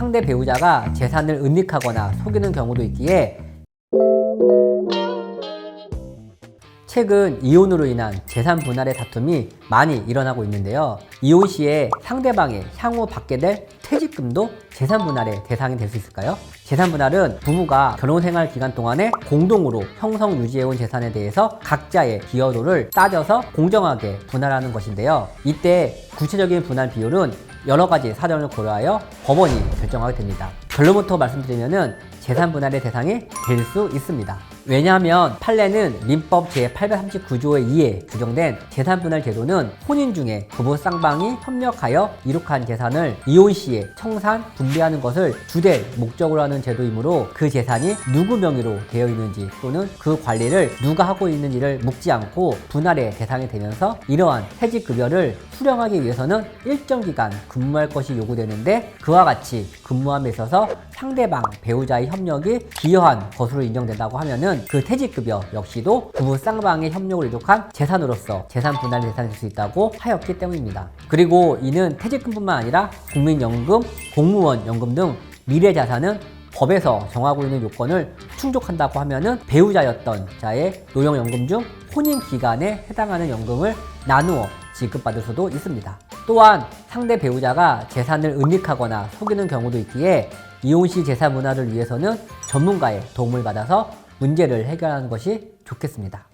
상대 배우자가 재산을 은닉하거나 속이는 경우도 있기에 최근 이혼으로 인한 재산 분할의 다툼이 많이 일어나고 있는데요. 이혼 시에 상대방이 향후 받게 될 퇴 직금도 재산 분할의 대상이 될 수 있을까요? 재산 분할은 부부가 결혼 생활 기간 동안에 공동으로 형성 유지해온 재산에 대해서 각자의 기여도를 따져서 공정하게 분할하는 것인데요. 이때 구체적인 분할 비율은 여러 가지 사정을 고려하여 법원이 결정하게 됩니다. 결론부터 말씀드리면은 재산 분할의 대상이 될 수 있습니다. 왜냐하면 판례는 민법 제839조의 2에 규정된 재산 분할 제도는 혼인 중에 부부 쌍방이 협력하여 이룩한 재산을 이혼 시에 청산 분배하는 것을 주될 목적으로 하는 제도이므로 그 재산이 누구 명의로 되어 있는지 또는 그 관리를 누가 하고 있는지를 묻지 않고 분할의 대상이 되면서 이러한 퇴직급여를 수령하기 위해서는 일정 기간 근무할 것이 요구되는데 그와 같이 근무함에 있어서 상대방 배우자의 협력이 기여한 것으로 인정된다고 하면은 그 퇴직급여 역시도 부부 쌍방의 협력을 이룩한 재산으로서 재산 분할 대상이 될수 있다고 하였기 때문입니다. 그리고 이는 퇴직금뿐만 아니라 국민연금, 공무원 연금 등 미래 자산은 법에서 정하고 있는 요건을 충족한다고 하면은 배우자였던 자의 노령연금 중 혼인 기간에 해당하는 연금을 나누어 지급받을 수도 있습니다. 또한 상대 배우자가 재산을 은닉하거나 속이는 경우도 있기에 이혼 시 재산 분할을 위해서는 전문가의 도움을 받아서 문제를 해결하는 것이 좋겠습니다.